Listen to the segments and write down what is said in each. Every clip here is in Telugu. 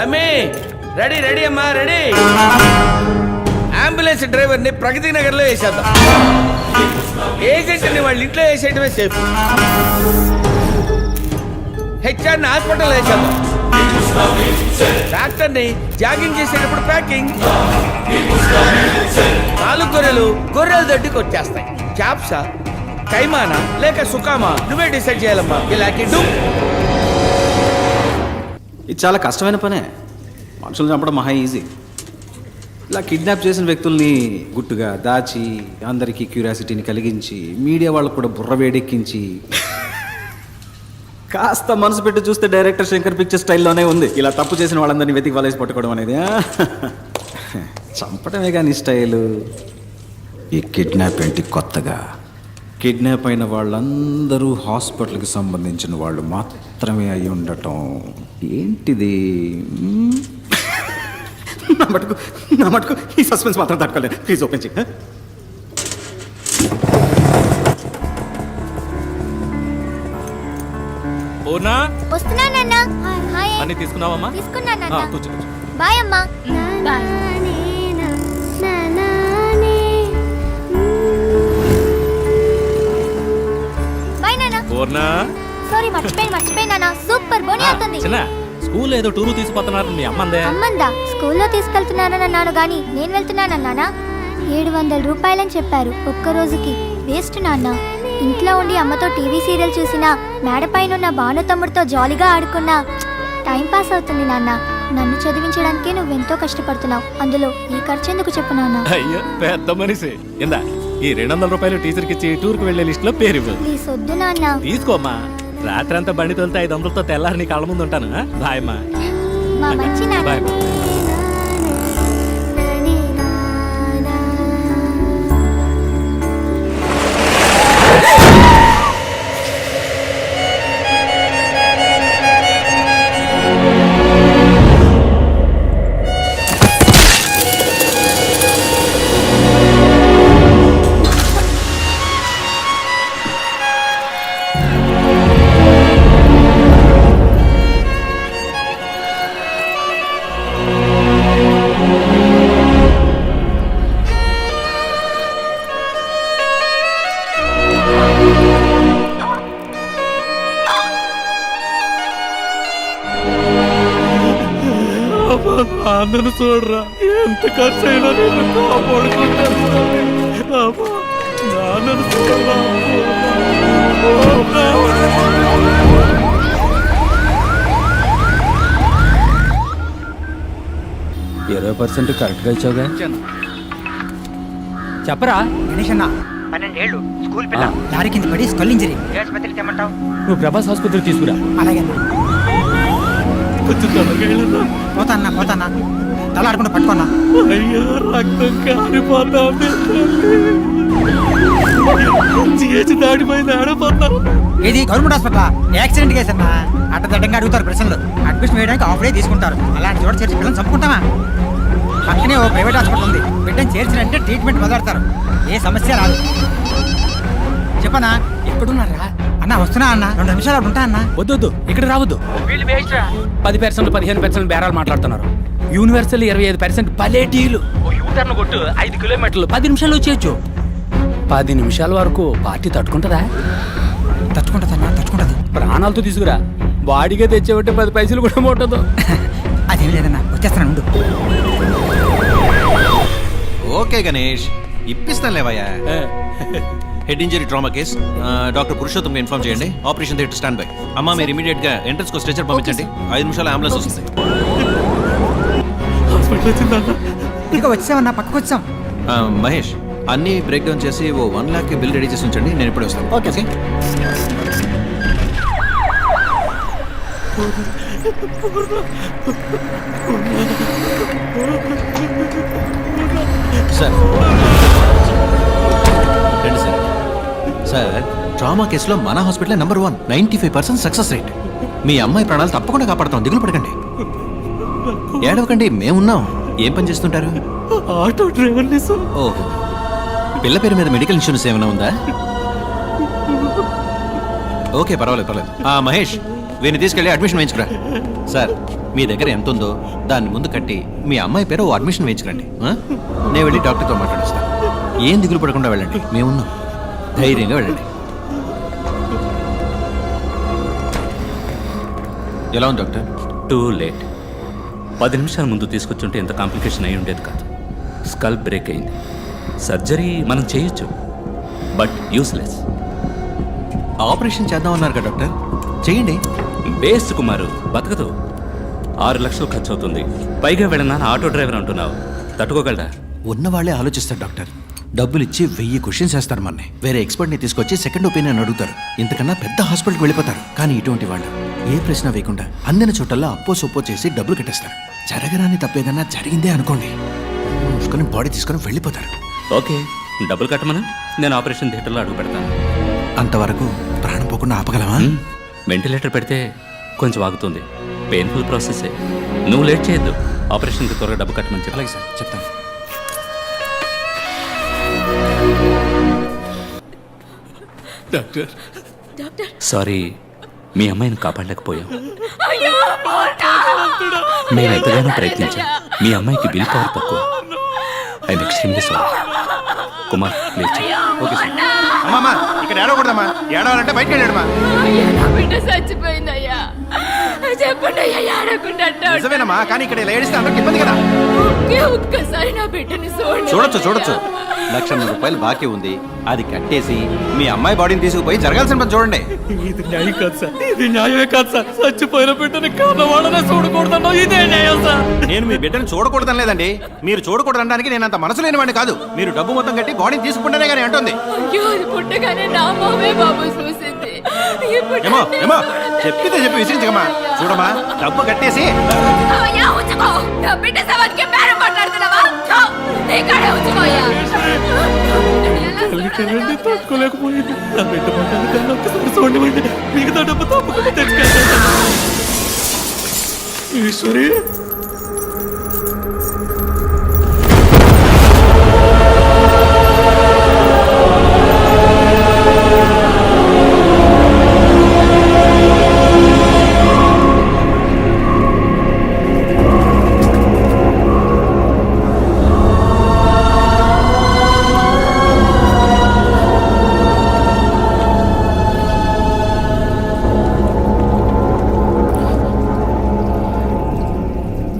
తమ్మి రెడీ రెడీ అమ్మా రెడీ. అంబులెన్స్ డ్రైవర్ని ప్రగతి నగర్లో వేసేద్దాం. ఏజెంట్ని వాళ్ళ ఇంట్లో వేసేయటమే సేఫ్. హెచ్ఆర్ని హాస్పిటల్ వేసేద్దాం. డాక్టర్ని జాగింగ్ చేసేటప్పుడు ప్యాకింగ్. నాలుగు గొర్రెలు గొర్రెల దొడ్డికి వచ్చేస్తాయి. చాప్సా కైమానా లేక సుకామా నువ్వే డిసైడ్ చేయాలమ్మా. ఇలాకి డూ. ఇది చాలా కష్టమైన పనే. మనుషులు చంపడం మహా ఈజీ. ఇలా కిడ్నాప్ చేసిన వ్యక్తుల్ని గుట్టుగా దాచి అందరికీ క్యూరియాసిటీని కలిగించి మీడియా వాళ్ళకు కూడా బుర్ర వేడెక్కించి కాస్త మనసు పెట్టి చూస్తే డైరెక్టర్ శంకర్ పిక్చర్ స్టైల్లోనే ఉంది. ఇలా తప్పు చేసిన వాళ్ళందరినీ వెతికి వలేసి పట్టుకోవడం అనేది చంపడమే కానీ స్టైలు. ఈ కిడ్నాప్ ఏంటి కొత్తగా? కిడ్నాప్ అయిన వాళ్ళందరూ హాస్పిటల్కి సంబంధించిన వాళ్ళు మాత్రమే అయి ఉండటం. ఏంటిది? నా మటుకు నా మటుకు ఈ సస్పెన్స్ మాత్రం తట్టుకోలేదు. ప్లీజ్ ఓపెన్ చేయి పూర్ణ? వస్తున్నానన్న. హాయ్ అన్ని తీసుకున్నావమ్మా? ఆ, తీసుకున్నానన్న కూర్చో కూర్చో. బాయ్ అమ్మా. బాయ్. పూర్ణ. సారీ మర్చిపోయి మర్చిపోయినానా సూపర్ బోని అవుతుంది చిన్న స్కూల్ ఏదో టూరు తీసుకుపోతున్నారు మీ అమ్మందే. అమ్మందా? స్కూల్లో తీసుకెళ్తున్నానని అన్నాను గాని నేను వెళ్తున్నానన్నానా ఏడు వందల రూపాయలని చెప్పారు ఒక్క రోజుకి. వేస్ట్ నాన్న. ఇంట్లో ఉండి అమ్మతో టీవీ సీరియల్ చూసినా మేడపైన ఉన్న భాను తమ్ముడితో జాలీగా ఆడుకున్నా టైం పాస్ అవుతుంది నాన్న. నన్ను చదివించడానికే నువ్వెంతో కష్టపడుతున్నావు. అందులో ఈ ఖర్చు ఎందుకు చెప్పు నాన్న? అయ్యో పెద్ద మనిషి. ఇందా? ఈ రెండు వందల రూపాయలు టీచర్కి ఇచ్చి టూర్కి వెళ్ళే లిస్ట్లో పేరు ఇవ్వు ప్లీజ్ వద్దు నాన్న. తీసుకోమ్మా. రాత్రి అంతా బండి తోలితే ఐదు వందలతో తెల్లారి నీ కళ్ళ ముందు ఉంటాను? బాయ్ అమ్మా. మా మంచి నాన్న. బాయ్ నాన్నను చూడరా. ఎంత ఖర్చు అయినా నేను కాపాడుకుంటాను అబ్బా, నాన్నను చూడరా. ఇరవై పర్సెంట్ కరెక్ట్గా ఇచ్చావుగా? చెప్పరా? గణేష్ అన్న. పన్నెండేళ్ళు స్కూల్ పిల్ల. లారీ కింద పడి స్కల్ ఇంజరీ. ఏ ఆసుపత్రికి తెమ్మంటావు నువ్వు ప్రభాస్ ఆసుపత్రికి తీసుకురా. అలాగే కొంచెం త్వరగా వెళ్ళన్నా. పోతా అన్న పోతా అన్న తల ఆడకుండా పట్టుకున్నా. అయ్యో రక్తం కారిపోతా చేసి ఇది గవర్నమెంట్ హాస్పిటల్. యాక్సిడెంట్ కేసు అన్న. అడ్డదడ్డంగా అడుగుతారు ప్రశ్నలు. అడ్మిషన్ వేయడానికి ఆఫ్ డే తీసుకుంటారు. అలాంటి చోట చేర్చి పిల్లలు చంపుకుంటామా? పక్కనే ఓ ప్రైవేట్ హాస్పిటల్ ఉంది. బిడ్డను చేర్చినంటే ట్రీట్మెంట్ మొదలెడతారు. ఏ సమస్య రాదు. చెప్పనా? ఎక్కడున్నారా అన్న వస్తున్నా అన్న రెండు నిమిషాలు అక్కడ ఉంటా అన్న. వద్దొద్దు ఇక్కడ రావద్దు. పది పర్సెంట్ పదిహేను పర్సెంట్ బేరాలు మాట్లాడుతున్నారు. యూనివర్సల్ ఇరవై ఐదు పర్సెంట్ భలే డీలు యూటర్న్ కొట్టు ఐదు కిలోమీటర్లు పది నిమిషాలు వచ్చేయచ్చు. పది నిమిషాల వరకు పార్టీ తట్టుకుంటుందా? తట్టుకుంటుంది అన్న తట్టుకుంటుంది. ప్రాణాలతో తీసుకురా. బాడీగా తెచ్చేబట్టే పది పైసలు కూడా ముట్టదు అదేం లేదన్న వచ్చేస్తాను ఉండు. ఓకే గణేష్ ఇప్పిస్తాను లేవయ్యా head injury trauma case. Doctor Purushottam inform చేయండి. Operation theatre stand by. అమ్మా మీరు ఇమీడియట్గా ఎంట్రన్స్ కో స్ట్రెచర్ పంపించండి. ఐదు నిమిషాలు అంబులెన్స్ వస్తుంది. ఇదిగో వచ్చామన్నా పక్కకు వచ్చాం ఆ, మహేష్ అన్ని బ్రేక్ డౌన్ చేసి ఓ వన్ లాక్ బిల్ రెడీ చేసి ఉంచండి. నేను ఇప్పుడే వస్తాను. Okay sir. రండి సార్ సార్ ట్రామా కేసులో మన hospital number one ninety five percent success rate మీ అమ్మాయి ప్రాణాలు తప్పకుండా కాపాడతాం. దిగులు పడకండి. ఏడవకండి మేమున్నాం ఏం పని చేస్తుంటారు? ఆటో డ్రైవర్ని సార్ ఓహో. పిల్ల పేరు మీద మెడికల్ ఇన్సూరెన్స్ ఏమైనా ఉందా? ఓకే పర్వాలేదు పర్వాలేదు. ఆ మహేష్ వీరిని తీసుకెళ్ళి అడ్మిషన్ వేయించుకురా. సార్ మీ దగ్గర ఎంత ఉందో దాన్ని ముందు కట్టి మీ అమ్మాయి పేరు ఓ అడ్మిషన్ వేయించుకురండి? నేను వెళ్ళి డాక్టర్తో మాట్లాడేస్తాను ఏం దిగులు పడకుండా వెళ్ళండి. మేమున్నాం ధైర్యంగా వెళ్ళండి. ఎలా ఉంది డాక్టర్? Too late. పది నిమిషాల ముందు తీసుకొచ్చుంటే ఇంత కాంప్లికేషన్ అయి ఉండేది కాదు. స్కల్ బ్రేక్ అయింది. సర్జరీ మనం చేయొచ్చు బట్ యూస్లెస్. ఆపరేషన్ చేద్దామన్నారు కదా డాక్టర్? చేయండి. బేస్ట్ కుమారు బతకదు. ఆరు లక్షలు ఖర్చు అవుతుంది పైగా వెళ్ళనా ఆటో డ్రైవర్ అంటున్నావు. తట్టుకోగలరా? ఉన్న వాళ్ళే ఆలోచిస్తారు డాక్టర్. డబ్బులు ఇచ్చి వెయ్యి క్వశ్చన్స్ వేస్తారు మనని. వేరే ఎక్స్పర్ట్ని తీసుకొచ్చి సెకండ్ ఒపీనియన్ అడుగుతారు. ఇంతకన్నా పెద్ద హాస్పిటల్కి వెళ్ళిపోతారు. కానీ ఇటువంటి వాళ్ళు ఏ ప్రశ్న వేయకుండా అందిన చోటల్లో అప్పో సొప్పో చేసి డబ్బులు కట్టేస్తారు. జరగరాని తప్పేదన్నా జరిగిందే అనుకోండి. మూసుకొని బాడీ తీసుకొని వెళ్ళిపోతారు. ఓకే. డబ్బులు కట్టమను? నేను ఆపరేషన్ థియేటర్లో అడుగు పెడతాను అంతవరకు ప్రాణం పోకుండా ఆపగలమా వెంటిలేటర్ పెడితే కొంచెం ఆగుతుంది. పెయిన్ఫుల్ ప్రాసెసే నువ్వు లేట్ చేయొద్దు. ఆపరేషన్కి త్వరగా డబ్బు కట్టమని చెప్పాలి అలాగే సార్ చెప్తాను సారీ మీ అమ్మాయిని కాపాడలేకపోయాం. మేము ఎంతగానో ప్రయత్నించాం మీ అమ్మాయికి బిల్ పవర్ తక్కువ. I'm extremely sorry. Kumar please. Okay sir. అమ్మా ఇక్కడ ఏడవకూడదమ్మా. ఏడవాలంటే బయటకు వెళ్ళాడమ్మా. చచ్చిపోయిందయ్యా. చెప్పండి అయ్యా ఏడకుండా నిజమేనమ్మా కానీ ఇక్కడ ఇలా ఏడిస్తే అందరికి ఇబ్బంది కదా? ఒకే ఒక్కసారి నా బిడ్డని చూడండి చూడొచ్చు చూడొచ్చు. లక్షన్నర రూపాయలు బాకీ ఉంది. అది కట్టేసి మీ అమ్మాయి బాడీని తీసుకుపోయి జరగాల్సిన పని చూడండి. ఇది న్యాయం కాదు సార్. ఇది న్యాయమే కాదు సార్. చచ్చిపోయిన బిడ్డని కారణవాడనే చూడకూడదన్నా ఇదే న్యాయం సార్. నేను మీ బిడ్డను చూడకూడదని లేదండి. మీరు చూడకూడదు అనడానికి నేను అంత మనసు లేని వాడిని కాదు. మీరు డబ్బు మొత్తం కట్టి బాడీని తీసుకుంటేనే కానీ అంటుంది. అయ్యో అది పుట్టగానే నా మామే బాబు ఇప్పుడు ఏమో ఏమో. చెప్పితే చెప్పి విసిరించకమ్మా. చూడమ్మా డబ్బు కట్టేసి. అయ్యా ఉంచుకో. నా బిడ్డ సవాల్కి బేరం మాట్లాడుతున్నావా? చో, నీ కాడే ఉంచుకో అయ్యా. తల్లిదండ్రులని తట్టుకోలేకపోయింది. నా బిడ్డ పడ్డాను కన్నా ఒక్కసారి చూడండి మిగతా డబ్బు తప్పకుండా తెచ్చుకెళ్తాను. ఈశ్వరి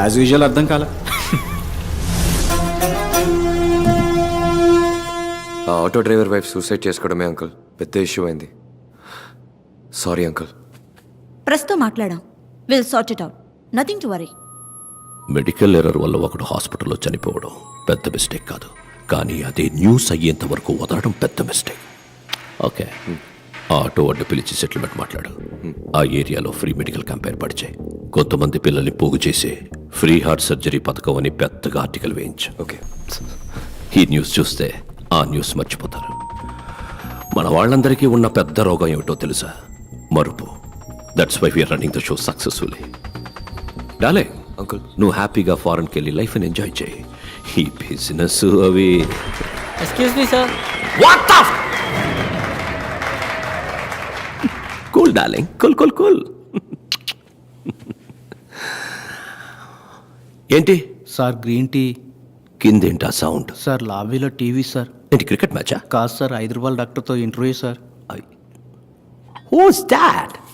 యాజ్ యూజువల్ అర్థం కాల. ఆ ఆటో డ్రైవర్ వైఫ్ సూసైడ్ చేసుకోవడమే అంకుల్. పెద్ద ఇష్యూ అయింది. Sorry uncle. ప్రెస్తో మాట్లాడాం. Will sort it out nothing to worry medical error వల్ల ఒకడు హాస్పిటల్లో చనిపోవడం పెద్ద మిస్టేక్ కాదు. కానీ అదే న్యూస్ అయ్యేంత వరకు వదలడం పెద్ద మిస్టేక్ ఓకే ఆ ఆటో అడ్డు పిలిచి సెటిల్మెంట్ మాట్లాడు. ఆ ఏరియాలో ఫ్రీ మెడికల్ క్యాంప్ ఏర్పాటు చేయి. కొంతమంది పిల్లల్ని పోగు చేసి ఫ్రీ హార్ట్ సర్జరీ పథకం అని పెద్దగా ఆర్టికల్ వేయించు. ఓకే. ఈ న్యూస్ చూస్తే ఆ న్యూస్ మర్చిపోతారు. మన వాళ్ళందరికీ ఉన్న పెద్ద రోగం ఏమిటో తెలుసా? మరుపు. That's why we're running the show successfully డాలే uncle. నువ్వు హ్యాపీగా ఫారెన్కి వెళ్ళి లైఫ్ని ఎంజాయ్ చేయి. ఈ బిజినెస్ అవి. Excuse me sir what cool darling cool cool cool. ఏంటి? Sir green tea. కిందేంటా సౌండ్? సార్ లాబీలో టీవీ సార్. ఏంటి క్రికెట్ మ్యాచా? కాదు సార్ రూపాయల డాక్టర్తో ఇంటర్వ్యూ సార్. Who's that